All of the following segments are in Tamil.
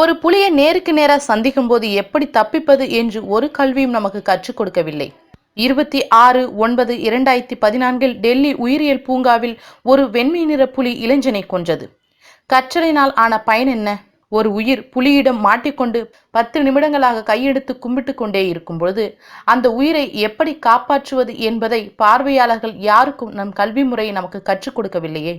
ஒரு புலியை நேருக்கு நேராக சந்திக்கும் போது எப்படி தப்பிப்பது என்று ஒரு கல்வியும் நமக்கு கற்றுக் கொடுக்கவில்லை. இருபத்தி ஆறு ஒன்பது இரண்டாயிரத்தி பதினான்கில் டெல்லி உயிரியல் பூங்காவில் ஒரு வெண்மை நிற புலி இளைஞனை கொன்றது. கற்றலினால் ஆன பயன் என்ன? ஒரு உயிர் புலியிடம் மாட்டிக்கொண்டு பத்து நிமிடங்களாக கையெடுத்து கும்பிட்டு கொண்டே இருக்கும்பொழுது அந்த உயிரை எப்படி காப்பாற்றுவது என்பதை பார்வையாளர்கள் யாருக்கும் நம் கல்வி முறையை நமக்கு கற்றுக் கொடுக்கவில்லையே.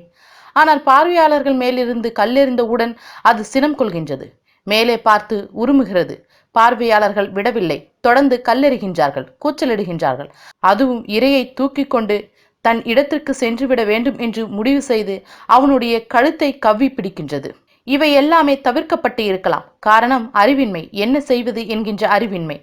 ஆனால் பார்வையாளர்கள் மேலிருந்து கல்லெறிந்தவுடன் அது சினம் கொள்கின்றது. மேலே பார்த்து உருமுகிறது. பார்வையாளர்கள் விடவில்லை. தொடர்ந்து கல்லெறிகின்றார்கள் கூச்சலிடுகின்றார்கள். அதுவும் இரையை தூக்கி கொண்டு தன் இடத்திற்கு சென்றுவிட வேண்டும் என்று முடிவு செய்து அவனுடைய கழுத்தை கவ்வி பிடிக்கின்றது. இவை எல்லாமே தவிர்க்கப்பட்டு இருக்கலாம். காரணம் அறிவின்மை. என்ன செய்வது என்கின்ற அறிவின்மை.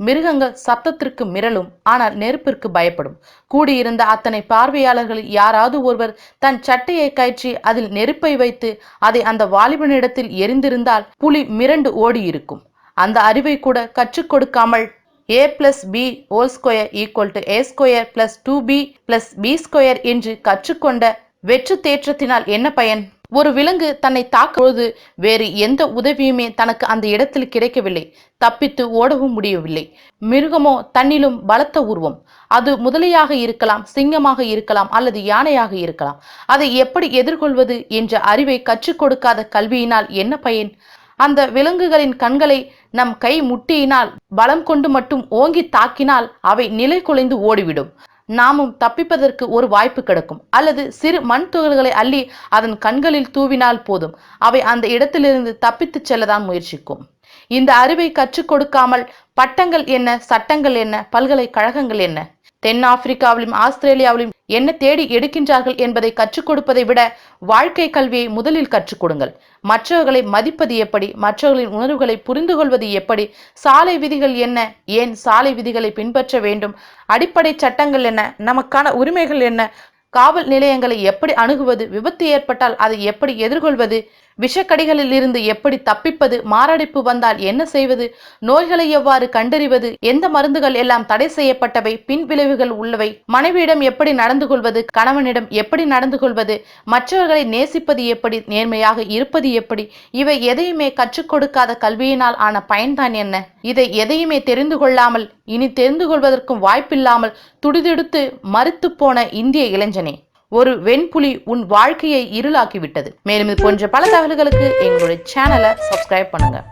மிருகங்கள் சப்தத்திற்கு மிரளும் ஆனால் நெருப்பிற்கு பயப்படும். கூடியிருந்த அத்தனை பார்வையாளர்களில் யாராவது ஒருவர் தன் சட்டையை கயிற்றி அதில் நெருப்பை வைத்து அதை அந்த வாலிபனிடத்தில் எரிந்திருந்தால் புலி மிரண்டு ஓடி இருக்கும் அந்த அறிவை கூட கற்றுக் கொடுக்காமல் A plus B whole square equal to A square plus two B plus B square என்று கற்றுக்கொண்ட வெற்று தேற்றத்தினால் என்ன பயன்? ஒரு விலங்கு தன்னை தாக்கும்போது வேறு எந்த உதவியுமே தனக்கு அந்த இடத்தில் கிடைக்கவில்லை. தப்பித்து ஓடவும் முடியவில்லை. மிருகமோ தன்னிலும் பலத்த உருவம். அது முதலையாக இருக்கலாம் சிங்கமாக இருக்கலாம் அல்லது யானையாக இருக்கலாம். அதை எப்படி எதிர்கொள்வது என்ற அறிவை கற்றுக் கொடுக்காத கல்வியினால் என்ன பயன்? அந்த விலங்குகளின் கண்களை நம் கை முட்டியினால் பலம் கொண்டு மட்டும் ஓங்கி தாக்கினால் அவை நிலை குலைந்து ஓடிவிடும். நாமும் தப்பிப்பதற்கு ஒரு வாய்ப்பு கிடைக்கும். அல்லது சிறு மண் துகள்களை அள்ளி அதன் கண்களில் தூவினால் போதும். அவை அந்த இடத்திலிருந்து தப்பித்துச் செல்லதான் முயற்சிக்கும். இந்த அறிவை கற்றுக் கொடுக்காமல் பட்டங்கள் என்ன சட்டங்கள் என்ன பல்கலைக்கழகங்கள் என்ன? தென்னாப்பிரிக்காவிலும் ஆஸ்திரேலியாவிலும் என்ன தேடி எடுக்கின்றார்கள் என்பதை கற்றுக் கொடுப்பதை விட வாழ்க்கை கல்வியை முதலில் கற்றுக் கொடுங்கள். மற்றவர்களை மதிப்பது எப்படி? மற்றவர்களின் உணர்வுகளை புரிந்து கொள்வது எப்படி? சாலை விதிகள் என்ன? ஏன் சாலை விதிகளை பின்பற்ற வேண்டும்? அடிப்படை சட்டங்கள் என்ன? நமக்கான உரிமைகள் என்ன? காவல் நிலையங்களை எப்படி அணுகுவது? விபத்து ஏற்பட்டால் அதை எப்படி எதிர்கொள்வது? விஷக்கடிகளில் இருந்து எப்படி தப்பிப்பது மாரடைப்பு வந்தால் என்ன செய்வது நோய்களை எவ்வாறு கண்டறிவது எந்த மருந்துகள் எல்லாம் தடை செய்யப்பட்டவை பின் விளைவுகள் உள்ளவை மனைவியிடம் எப்படி நடந்து கொள்வது கணவனிடம் எப்படி நடந்து கொள்வது மற்றவர்களை நேசிப்பது எப்படி நேர்மையாக இருப்பது எப்படி இவை எதையுமே கற்றுக் கொடுக்காத கல்வியினால் ஆன பயன்தான் என்ன? இதை எதையுமே தெரிந்து கொள்ளாமல் இனி தெரிந்து கொள்வதற்கும் வாய்ப்பில்லாமல் துடிதுடித்து மறுத்து போன இந்திய இளைஞனே. ஒரு வெண்புலி உன் வாழ்க்கையை இருளாக்கிவிட்டது. மேலும் இது போன்ற பல தகவல்களுக்கு எங்களுடைய சேனலை சப்ஸ்கிரைப் பண்ணுங்கள்